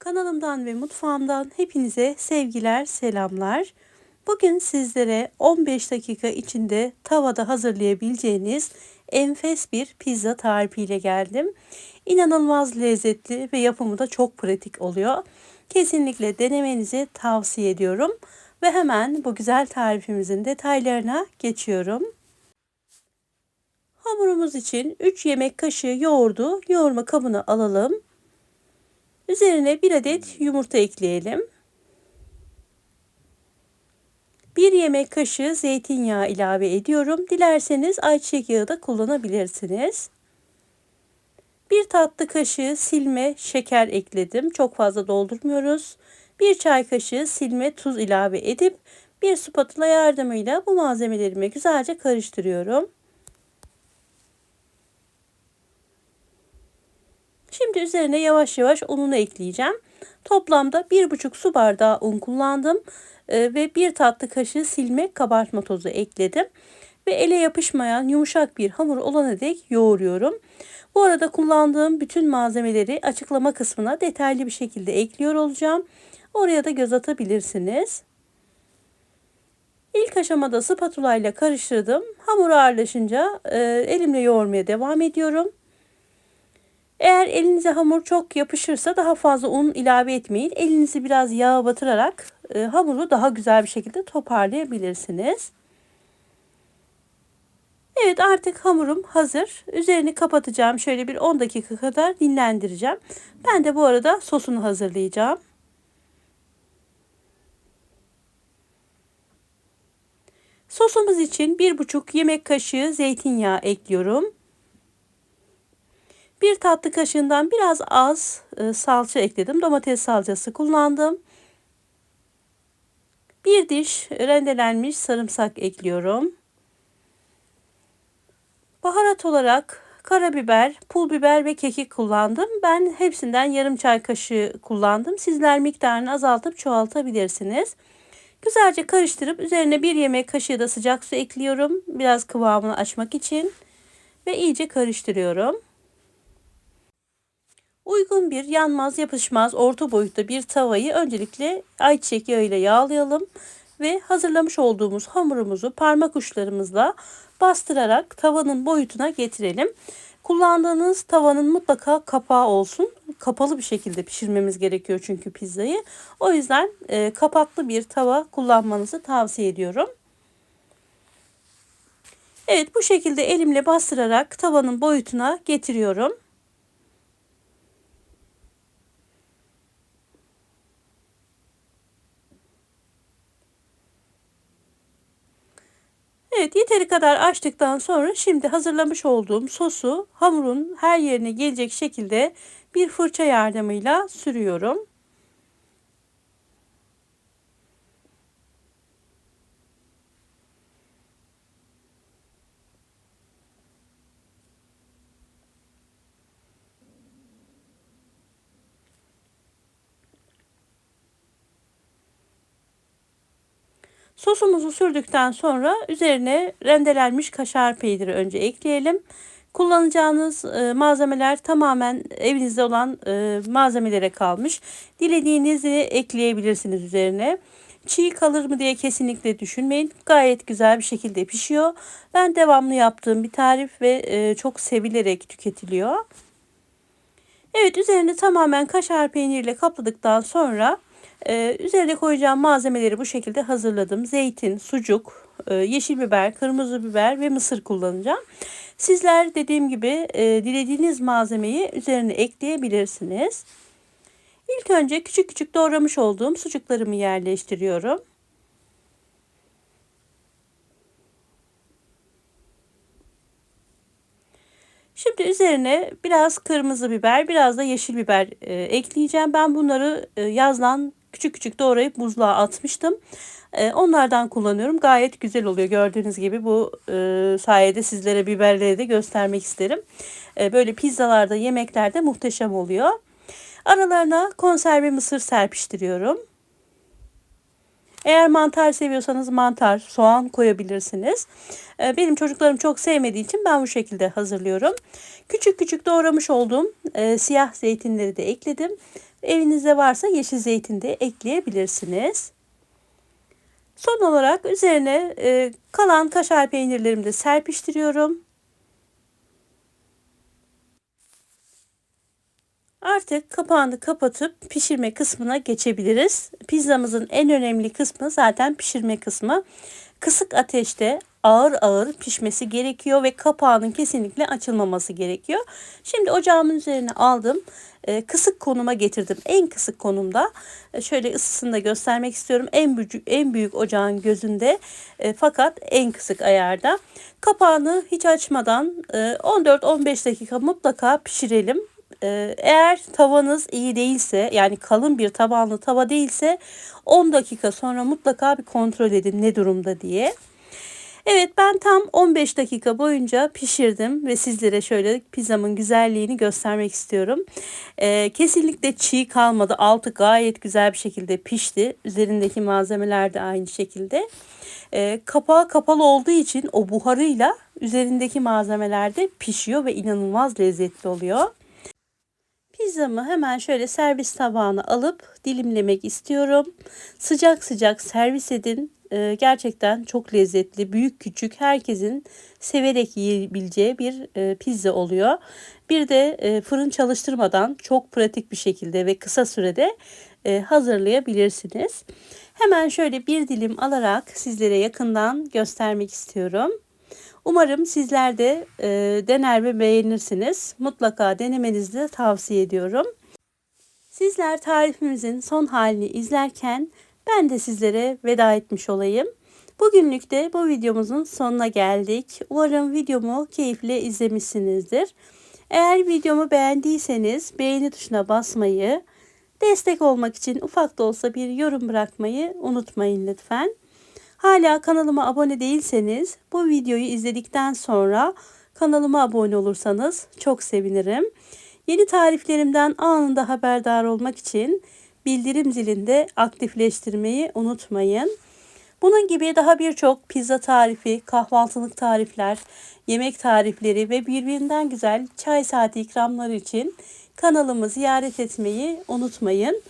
Kanalımdan ve mutfağımdan hepinize sevgiler, selamlar. Bugün sizlere 15 dakika içinde tavada hazırlayabileceğiniz enfes bir pizza tarifiyle geldim. İnanılmaz lezzetli ve yapımı da çok pratik oluyor. Kesinlikle denemenizi tavsiye ediyorum. Ve hemen bu güzel tarifimizin detaylarına geçiyorum. Hamurumuz için 3 yemek kaşığı yoğurdu yoğurma kabına alalım. Üzerine bir adet yumurta ekleyelim. 1 yemek kaşığı zeytinyağı ilave ediyorum. Dilerseniz ayçiçek yağı da kullanabilirsiniz. 1 tatlı kaşığı silme şeker ekledim. Çok fazla doldurmuyoruz. 1 çay kaşığı silme tuz ilave edip bir spatula yardımıyla bu malzemelerimi güzelce karıştırıyorum. Şimdi üzerine yavaş yavaş ununu ekleyeceğim. Toplamda 1,5 su bardağı un kullandım e, ve 1 tatlı kaşığı silme kabartma tozu ekledim. Ve ele yapışmayan yumuşak bir hamur olana dek yoğuruyorum. Bu arada kullandığım bütün malzemeleri açıklama kısmına detaylı bir şekilde ekliyor olacağım. Oraya da göz atabilirsiniz. İlk aşamada spatula ile karıştırdım. Hamur ağırlaşınca e, elimle yoğurmaya devam ediyorum. Eğer elinize hamur çok yapışırsa daha fazla un ilave etmeyin. Elinizi biraz yağa batırarak e, hamuru daha güzel bir şekilde toparlayabilirsiniz. Evet artık hamurum hazır. Üzerini kapatacağım. Şöyle bir 10 dakika kadar dinlendireceğim. Ben de bu arada sosunu hazırlayacağım. Sosumuz için 1,5 yemek kaşığı zeytinyağı ekliyorum. Bir tatlı kaşığından biraz az e, salça ekledim. Domates salçası kullandım. Bir diş rendelenmiş sarımsak ekliyorum. Baharat olarak karabiber, pul biber ve kekik kullandım. Ben hepsinden yarım çay kaşığı kullandım. Sizler miktarını azaltıp çoğaltabilirsiniz. Güzelce karıştırıp üzerine bir yemek kaşığı da sıcak su ekliyorum. Biraz kıvamını açmak için. Ve iyice karıştırıyorum. Uygun bir yanmaz yapışmaz orta boyutta bir tavayı öncelikle ayçiçek yağı ile yağlayalım ve hazırlamış olduğumuz hamurumuzu parmak uçlarımızla bastırarak tavanın boyutuna getirelim. Kullandığınız tavanın mutlaka kapağı olsun. Kapalı bir şekilde pişirmemiz gerekiyor çünkü pizzayı. O yüzden e, kapaklı bir tava kullanmanızı tavsiye ediyorum. Evet bu şekilde elimle bastırarak tavanın boyutuna getiriyorum. Evet yeteri kadar açtıktan sonra şimdi hazırlamış olduğum sosu hamurun her yerine gelecek şekilde bir fırça yardımıyla sürüyorum. Sosumuzu sürdükten sonra üzerine rendelenmiş kaşar peyniri önce ekleyelim. Kullanacağınız e, malzemeler tamamen evinizde olan e, malzemelere kalmış. Dilediğinizi ekleyebilirsiniz üzerine. Çiğ kalır mı diye kesinlikle düşünmeyin. Gayet güzel bir şekilde pişiyor. Ben devamlı yaptığım bir tarif ve e, çok sevilerek tüketiliyor. Evet üzerine tamamen kaşar peyniriyle kapladıktan sonra ee, üzerine koyacağım malzemeleri bu şekilde hazırladım. Zeytin, sucuk, e, yeşil biber, kırmızı biber ve mısır kullanacağım. Sizler dediğim gibi e, dilediğiniz malzemeyi üzerine ekleyebilirsiniz. İlk önce küçük küçük doğramış olduğum sucuklarımı yerleştiriyorum. Şimdi üzerine biraz kırmızı biber, biraz da yeşil biber e, ekleyeceğim. Ben bunları e, yazdan küçük küçük doğrayıp buzluğa atmıştım. E, onlardan kullanıyorum. Gayet güzel oluyor. Gördüğünüz gibi bu e, sayede sizlere biberleri de göstermek isterim. E, böyle pizzalarda, yemeklerde muhteşem oluyor. Aralarına konserve mısır serpiştiriyorum. Eğer mantar seviyorsanız mantar, soğan koyabilirsiniz. Benim çocuklarım çok sevmediği için ben bu şekilde hazırlıyorum. Küçük küçük doğramış olduğum siyah zeytinleri de ekledim. Evinizde varsa yeşil zeytin de ekleyebilirsiniz. Son olarak üzerine e, kalan kaşar peynirlerimi de serpiştiriyorum. Artık kapağını kapatıp pişirme kısmına geçebiliriz. Pizzamızın en önemli kısmı zaten pişirme kısmı. Kısık ateşte ağır ağır pişmesi gerekiyor ve kapağının kesinlikle açılmaması gerekiyor. Şimdi ocağımın üzerine aldım. E, kısık konuma getirdim. En kısık konumda. E, şöyle ısısını da göstermek istiyorum. En büyük, en büyük ocağın gözünde e, fakat en kısık ayarda. Kapağını hiç açmadan 14-15 dakika mutlaka pişirelim. Eğer tavanız iyi değilse yani kalın bir tabanlı tava değilse 10 dakika sonra mutlaka bir kontrol edin ne durumda diye. Evet ben tam 15 dakika boyunca pişirdim ve sizlere şöyle pizzamın güzelliğini göstermek istiyorum. Ee, kesinlikle çiğ kalmadı. Altı gayet güzel bir şekilde pişti. Üzerindeki malzemeler de aynı şekilde. Ee, kapağı kapalı olduğu için o buharıyla üzerindeki malzemeler de pişiyor ve inanılmaz lezzetli oluyor. Pizzamı hemen şöyle servis tabağına alıp dilimlemek istiyorum. Sıcak sıcak servis edin. Ee, gerçekten çok lezzetli, büyük küçük herkesin severek yiyebileceği bir e, pizza oluyor. Bir de e, fırın çalıştırmadan çok pratik bir şekilde ve kısa sürede e, hazırlayabilirsiniz. Hemen şöyle bir dilim alarak sizlere yakından göstermek istiyorum. Umarım sizler de e, dener ve beğenirsiniz. Mutlaka denemenizi de tavsiye ediyorum. Sizler tarifimizin son halini izlerken ben de sizlere veda etmiş olayım. Bugünlük de bu videomuzun sonuna geldik. Umarım videomu keyifle izlemişsinizdir. Eğer videomu beğendiyseniz beğeni tuşuna basmayı, destek olmak için ufak da olsa bir yorum bırakmayı unutmayın lütfen. Hala kanalıma abone değilseniz bu videoyu izledikten sonra kanalıma abone olursanız çok sevinirim. Yeni tariflerimden anında haberdar olmak için bildirim zilinde aktifleştirmeyi unutmayın. Bunun gibi daha birçok pizza tarifi, kahvaltılık tarifler, yemek tarifleri ve birbirinden güzel çay saati ikramları için kanalımı ziyaret etmeyi unutmayın.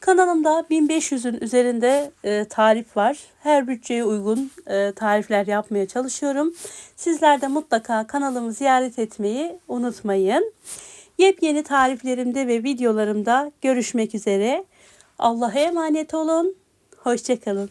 Kanalımda 1500'ün üzerinde e, tarif var. Her bütçeye uygun e, tarifler yapmaya çalışıyorum. Sizler de mutlaka kanalımı ziyaret etmeyi unutmayın. Yepyeni tariflerimde ve videolarımda görüşmek üzere. Allah'a emanet olun. Hoşçakalın.